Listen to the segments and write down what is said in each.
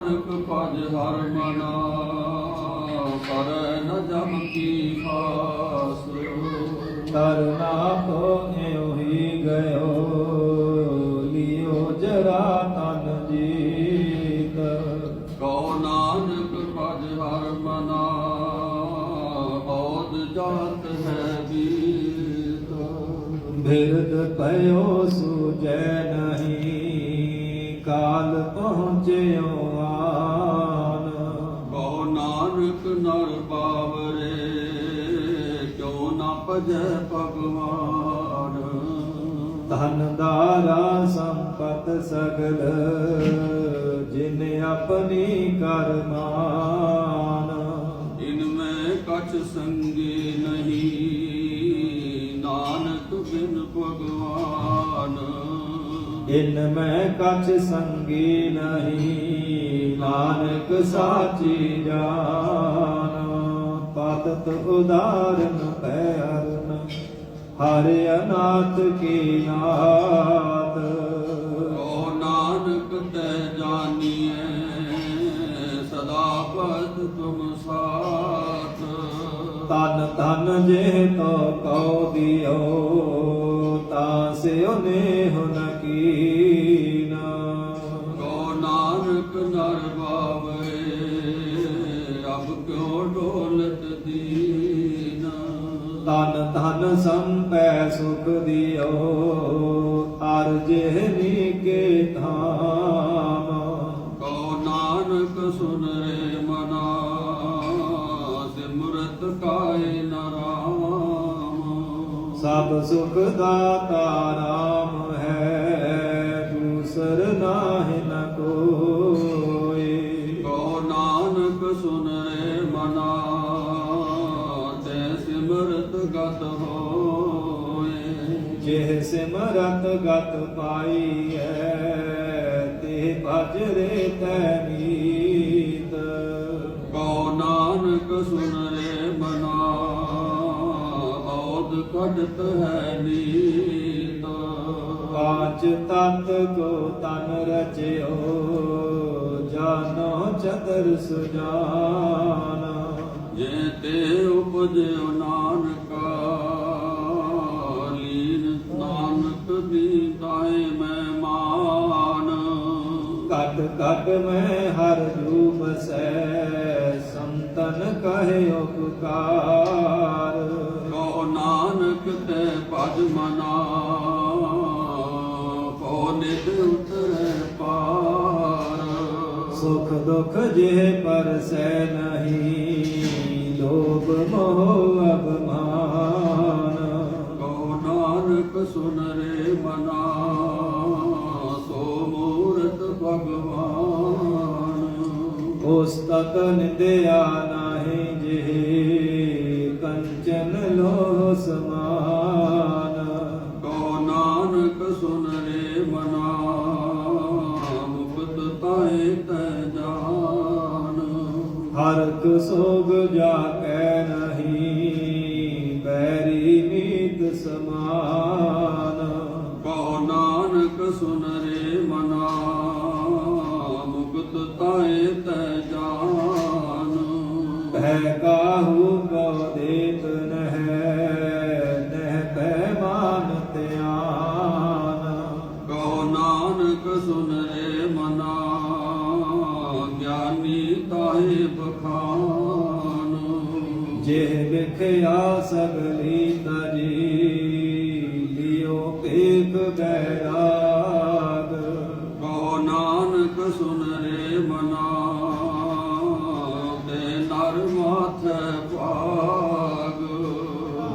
ਨਾਨਕ ਭਜ ਹਰ ਮਨਾ ਪਰ ਨ ਜਮ ਕੀ ਫਾਸ ਕਰਨਾ ਕੋ ਇਹੀ ਗਇਓ, ਲਿਓ ਜਰਾ ਤਨ ਜੀਤ। ਕਉ ਨਾਨਕ ਭਜ ਹਰ ਮਨਾ ਬੋਧ ਜਾਤ ਹੈ ਬੀਤ। ਬਿਰਦ ਪਇਓ ਸੁਜੈ ਨਹੀਂ, ਕਾਲ ਪਹੁੰਚਿਓ ਧਨ ਦਾਰਾ ਸੰਪਤ ਸਗਲ ਜਿਨ ਆਪਣੀ ਕਰਮਾਨ ਇਨਮੇ ਕਛ ਸੰਗੀ ਨਹੀਂ ਨਾਨਕ ਬਿਨ ਭਗਵਾਨ। ਇਨ ਮੈਂ ਕਛ ਸੰਗੀ ਨਹੀਂ ਨਾਨਕ ਸਾਚੀ ਜਾਨ। ਪਤਤ ਉਦਾਰਨ ਪੈ ਅਰਨ ਹਰ ਅਨਾਥ ਕੀ ਨਾਤ ਓ ਨਾਨਕ ਤੈ ਜਾਣੀਐ ਸਦਾ ਪਦ ਤੁਮ ਸਾਥ। ਤਨ ਤਨ ਜੇ ਤੋ ਕਉ ਦਿਓ ਤਾਂ ਸਿਉ ਨ ਕੀਨਾ ਤਨ ਸੰਪੈ ਸੁਖ ਦਿਓ ਅਰ ਜਿਹਨੀ ਕੇ ਧਾਮ। ਕਉ ਨਾਨਕ ਸੁਨ ਰੇ ਮਨਾ ਸਿਮਰਤ ਕਾਇ ਨਰਾਮ ਸਭ ਸੁਖ ਦਾਤਾ ਰਾਮ ਹੈ ਦੂਸਰ ਨਾਹਿ ਹੋਏ। ਜਿਹ ਸਿਮਰਤ ਗਤ ਪਾਈ ਹੈ ਤੇ ਭਜ ਰੇ ਤੈ ਮੀਤ। ਕਉ ਨਾਨਕ ਸੁਨ ਰੇ ਮਨਾ ਬੌਧ ਕਢਤ ਹੈ ਨੀਤ। ਪਾਂਚ ਤਤ ਕੋ ਤਨ ਰਚਿਓ, ਜਾਨੋ ਚਤਰ ਸੁਜਾਨ। ਜੇ ਤੇ ਉਪਜਿਓ ਨਾਨ ਕਟ ਮੈਂ ਹਰ ਰੂਪ ਸੈ ਸੰਤਨ ਕਹੇ ਉਪਕਾਰ ਕੋ ਨਾਨਕ ਤੇ ਭਜ ਮਨਾ ਕੋ ਨਿਤ ਉਤਰੈ ਪਾਰ। ਸੁਖ ਦੁਖ ਜਿਹ ਪਰਸੈ ਨਹੀਂ ਲੋਭ ਮੋਹ ਪੁਸਤਕ ਨਿੰਦਿਆ ਨਾਹੀ ਜਿਹ ਕੰਚਨ ਲੋਹ ਸਮਾਨ। ਕੋ ਨਾਨਕ ਸੁਨ ਰੇ ਮਨਾ ਮੁਕਤ ਤਾਏ ਤੈ ਜਾਨ। ਹਰਕ ਸੋਗ ਜਾ ਕੈ ਨਹੀਂ ਬੈਰੀ ਨੀਤ ਸਮਾਨ। ਕੋ ਨਾਨਕ ਸੁਨ ਰੇ ਮਨਾ ਮੁਕਤ ਤਾਏ ਤੈ ਭੈ ਕਾਹੂ ਕੋ ਦੇਤ ਨਹਿ ਨਹਿ ਪੈ ਮਾਨ ਧਿਆਨ। ਕੋ ਨਾਨਕ ਸੁਨ ਰੇ ਮਨਾ ਗਿਆਨੀ ਤਾਏ ਬਖਾਨ। ਜਿਹ ਵਿਖਿਆ ਸਗਲੀ ਤਜੀ ਲਿਓ ਪੇਖ ਬੈਰਾਗ। ਕੋ ਨਾਨਕ ਸੁਨ ਰੇ ਮਨਾ ਭਾਗ।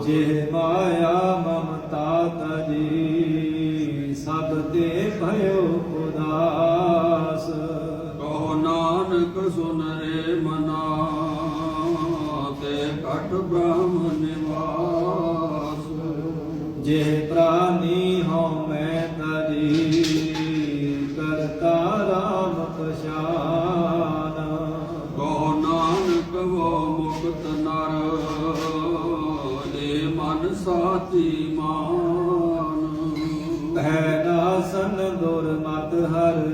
ਜਿਹ ਮਾਇਆ ਮਮਤਾ ਤਜੀ ਸਭ ਤੇ ਭਇਓ ਉਦਾਸ। ਕੋ ਨਾਨਕ ਸੁਨ ਰੇ ਮਨਾ, ਤੇ ਕਟ ਬ੍ਰਹਮ ਨਿਵਾਸ। ਜਿਹ ਪ੍ਰਾਨੀ ਹਉ ਮੈਂ ਤਜੀ ਕਰਤਾ ਰਾਮ ਪਛਾਨ ਸਾਚੀ ਮਾਨ। ਹੈ ਨਾਸਨ ਦੁਰਮਤ ਹਰ